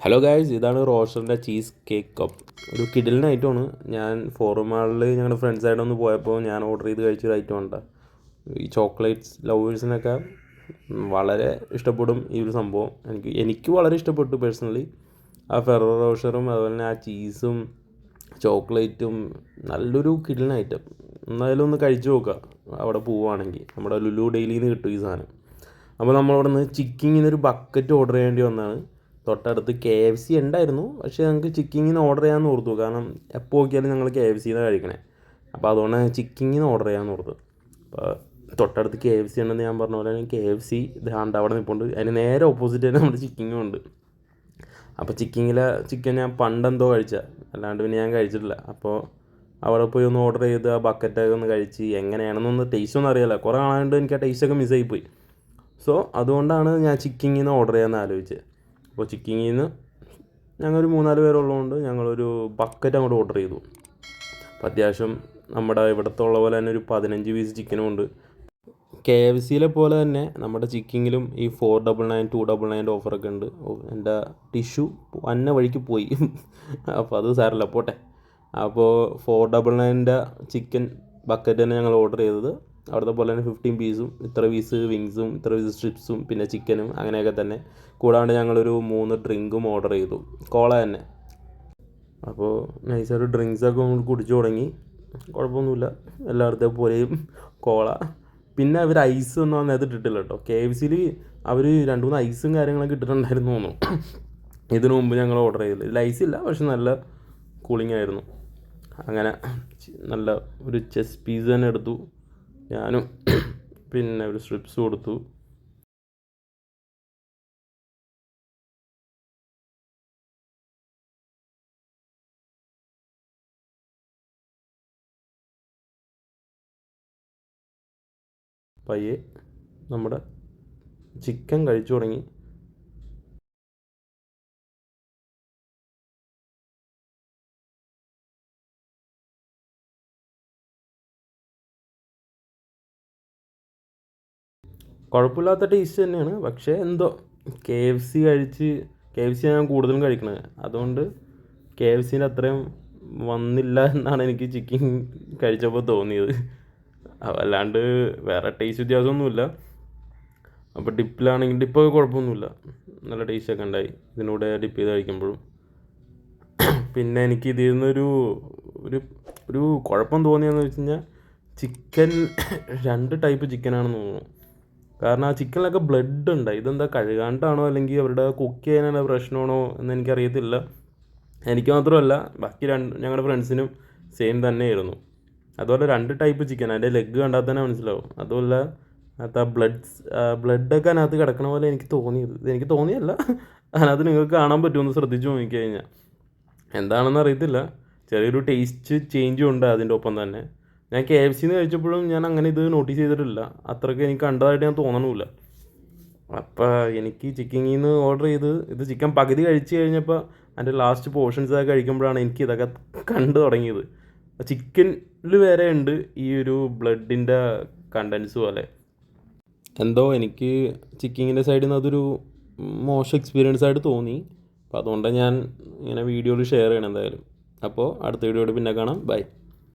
Hello guys ഇതാണ് റോഷറിന്റെ cheese cake cup ഒരു കിഡിലിന് ഐറ്റമാണ് ഞാൻ ഫോറുമാളിൽ ഞങ്ങളുടെ ഫ്രണ്ട്സായിട്ട് ഒന്ന് പോയപ്പോൾ ഞാൻ ഓർഡർ ചെയ്ത് കഴിച്ചൊരു ഐറ്റം ഉണ്ട് ഈ ചോക്ലേറ്റ്സ് ലവേഴ്സിനൊക്കെ വളരെ ഇഷ്ടപ്പെടും ഈ ഒരു സംഭവം. എനിക്ക് എനിക്ക് വളരെ ഇഷ്ടപ്പെട്ടു പേഴ്സണലി ആ ഫെറോ റോഷറും അതുപോലെ തന്നെ ആ ചീസും ചോക്ലേറ്റും നല്ലൊരു കിഡിലിന് ഐറ്റം എന്തായാലും ഒന്ന് കഴിച്ചു നോക്കുക അവിടെ പോവുകയാണെങ്കിൽ നമ്മുടെ ലുലു ഡെയിലിയിൽ കിട്ടും ഈ സാധനം അപ്പോൾ നമ്മളവിടെ നിന്ന് ചിക്കിങ്ങിന് ഒരു ബക്കറ്റ് ഓർഡർ ചെയ്യേണ്ടി വന്നതാണ്. തൊട്ടടുത്ത് കെ എഫ് സി ഉണ്ടായിരുന്നു. പക്ഷേ ഞങ്ങൾക്ക് ചിക്കിങ്ങിന് ഓർഡർ ചെയ്യാമെന്ന് ഓർത്തു. കാരണം എപ്പോൾ നോക്കിയാലും ഞങ്ങൾ കെ എഫ് സിന്ന് കഴിക്കണേ. അപ്പോൾ അതുകൊണ്ട് ചിക്കിങ്ങിന് ഓർഡർ ചെയ്യാമെന്ന് ഓർത്തു അപ്പോൾ തൊട്ടടുത്ത് കെ എഫ് സി ഉണ്ടെന്ന് ഞാൻ പറഞ്ഞ പോലെ കെ എഫ് സി ദാണ്ട് അവിടെ നിൽപ്പുണ്ട് അതിന് നേരെ ഓപ്പോസിറ്റ് തന്നെ നമ്മുടെ ചിക്കിങ്ങും ഉണ്ട്. അപ്പോൾ ചിക്കിങ്ങിലെ ചിക്കൻ ഞാൻ പണ്ടെന്തോ കഴിച്ച അല്ലാണ്ട് പിന്നെ ഞാൻ കഴിച്ചിട്ടില്ല. അപ്പോൾ അവിടെ പോയി ഒന്ന് ഓർഡർ ചെയ്ത് ആ ബക്കറ്റൊക്കെ ഒന്ന് കഴിച്ച് എങ്ങനെയാണെന്നൊന്ന് ടേസ്റ്റ് ഒന്നും അറിയില്ല. കുറേ നാളുകൊണ്ട് എനിക്ക് ആ ടേസ്റ്റൊക്കെ മിസ്സായിപ്പോയി സോ അതുകൊണ്ടാണ് ഞാൻ ചിക്കിങ്ങിൽ നിന്ന് ഓർഡർ ചെയ്യാമെന്ന് ആലോചിച്ചത്. അപ്പോൾ ചിക്കിങ്ങിൽ നിന്ന് ഞങ്ങളൊരു മൂന്നാൽ പേരുള്ളതുകൊണ്ട് ഞങ്ങളൊരു ബക്കറ്റ് അങ്ങോട്ട് ഓർഡർ ചെയ്തു. അപ്പോൾ അത്യാവശ്യം നമ്മുടെ ഇവിടുത്തെ ഉള്ള പോലെ തന്നെ ഒരു പതിനഞ്ച് പീസ് ചിക്കനും ഉണ്ട്. കെ എഫ് സിയിലെ പോലെ തന്നെ നമ്മുടെ ചിക്കിങ്ങിലും ഈ four double nine two double നയന്റെ ഓഫറൊക്കെ ഉണ്ട്. എന്റെ ടിഷ്യൂ വന്ന വഴിക്ക് പോയി. അപ്പോൾ അത് സാരല്ല പോട്ടെ. അപ്പോൾ ഫോർ ഡബിൾ നയന്റെ ചിക്കൻ ബക്കറ്റ് തന്നെ ഞങ്ങൾ ഓർഡർ ചെയ്തത്. അവിടുത്തെ പോലെ തന്നെ ഫിഫ്റ്റീൻ പീസും ഇത്ര പീസ് വിങ്സും ഇത്ര പീസ് സ്ട്രിപ്സും പിന്നെ ചിക്കനും അങ്ങനെയൊക്കെ തന്നെ. കൂടാണ്ട് ഞങ്ങളൊരു മൂന്ന് ഡ്രിങ്കും ഓർഡർ ചെയ്തു. കോള തന്നെ. അപ്പോൾ നൈസായിട്ട് ഡ്രിങ്ക്സൊക്കെ നമ്മൾ കുടിച്ചു തുടങ്ങി. കുഴപ്പമൊന്നുമില്ല. എല്ലായിടത്തെ പോലെയും കോള. പിന്നെ അവർ ഐസ് ഒന്നും അന്നേരത്ത് ഇട്ടിട്ടില്ല കേട്ടോ. കെ എഫ് സിയിൽ അവർ രണ്ട് മൂന്ന് ഐസും കാര്യങ്ങളൊക്കെ ഇട്ടിട്ടുണ്ടായിരുന്നു തോന്നുന്നു. ഇതിനു മുമ്പ് ഞങ്ങൾ ഓർഡർ ചെയ്തില്ല. ഇതിൽ ഐസ് ഇല്ല പക്ഷെ നല്ല കൂളിംഗ് ആയിരുന്നു. അങ്ങനെ നല്ല ഒരു ചെസ് പീസ് തന്നെ എടുത്തു. ഞാനും പിന്നെ ഒരു സ്ട്രിപ്സ് കൊടുത്തു. പയ്യെ നമ്മുടെ ചിക്കൻ കഴിച്ചു തുടങ്ങി. കുഴപ്പമില്ലാത്ത ടേസ്റ്റ് തന്നെയാണ്. പക്ഷേ എന്തോ കെ എഫ് സി കഴിച്ച് കെ എഫ് സി ഞാൻ കൂടുതലും കഴിക്കണത്. അതുകൊണ്ട് കെ എഫ് സിന്റെ അത്രയും വന്നില്ല എന്നാണ് എനിക്ക് ചിക്കൻ കഴിച്ചപ്പോൾ തോന്നിയത്. അല്ലാണ്ട് വേറെ ടേസ്റ്റ് വ്യത്യാസമൊന്നുമില്ല. അപ്പോൾ ഡിപ്പിലാണെങ്കിൽ ഡിപ്പൊക്കെ കുഴപ്പമൊന്നുമില്ല. നല്ല ടേസ്റ്റൊക്കെ ഉണ്ടായി. ഇതിനൂടെ ഡിപ്പ് ചെയ്ത് കഴിക്കുമ്പോഴും. പിന്നെ എനിക്ക് ഇതിൽ നിന്നൊരു ഒരു ഒരു കുഴപ്പം തോന്നിയെന്ന് വെച്ച് കഴിഞ്ഞാൽ ചിക്കൻ രണ്ട് ടൈപ്പ് ചിക്കനാണെന്ന് തോന്നുന്നു. കാരണം ആ ചിക്കനിലൊക്കെ ബ്ലഡ് ഉണ്ട് ഇതെന്താ കഴുകാണ്ടാണോ അല്ലെങ്കിൽ അവരുടെ കുക്ക് ചെയ്യാനുള്ള പ്രശ്നമാണോ എന്ന് എനിക്കറിയത്തില്ല. എനിക്ക് മാത്രമല്ല ബാക്കി രണ്ട് ഞങ്ങളുടെ ഫ്രണ്ട്സിനും സെയിം തന്നെയായിരുന്നു. അതുപോലെ രണ്ട് ടൈപ്പ് ചിക്കൻ അതിന്റെ ലെഗ് കണ്ടാൽ തന്നെ മനസ്സിലാവും. അതുമല്ല അത് ആ ബ്ലഡ് ബ്ലഡൊക്കെ അതിനകത്ത് കിടക്കണ പോലെ എനിക്ക് തോന്നിയത് എനിക്ക് തോന്നിയല്ല. അതിനകത്ത് നിങ്ങൾക്ക് കാണാൻ പറ്റുമെന്ന് ശ്രദ്ധിച്ച് നോക്കിക്കഴിഞ്ഞാൽ. എന്താണെന്ന് അറിയത്തില്ല. ചെറിയൊരു ടേസ്റ്റ് ചേഞ്ചും ഉണ്ട് അതിന്റെ ഒപ്പം തന്നെ. ഞാൻ കെ എഫ് സിന്ന് കഴിച്ചപ്പോഴും ഞാൻ അങ്ങനെ ഇത് നോട്ടീസ് ചെയ്തിട്ടില്ല. അത്രയ്ക്ക് എനിക്ക് കണ്ടതായിട്ട് ഞാൻ തോന്നണമില്ല അപ്പോൾ എനിക്ക് ചിക്കനിൽ ഓർഡർ ചെയ്ത് ഇത് ചിക്കൻ പകുതി കഴിച്ച് കഴിഞ്ഞപ്പോൾ അതിന്റെ ലാസ്റ്റ് പോർഷൻസ് ഒക്കെ കഴിക്കുമ്പോഴാണ് എനിക്ക് ഇതൊക്കെ കണ്ടു തുടങ്ങിയത്. ചിക്കനിൽ വരെ ഉണ്ട് ഈ ഒരു ബ്ലഡിന്റെ കണ്ടൻസ് പോലെ. എന്തോ എനിക്ക് ചിക്കിങ്ങിന്റെ സൈഡിൽ നിന്ന് അതൊരു മോശം എക്സ്പീരിയൻസ് ആയിട്ട് തോന്നി. അപ്പോൾ അതുകൊണ്ടാണ് ഞാൻ ഇങ്ങനെ വീഡിയോയിൽ ഷെയർ ചെയ്യണം എന്തായാലും. അപ്പോൾ അടുത്ത വീഡിയോയോട് പിന്നെ കാണാം. ബൈ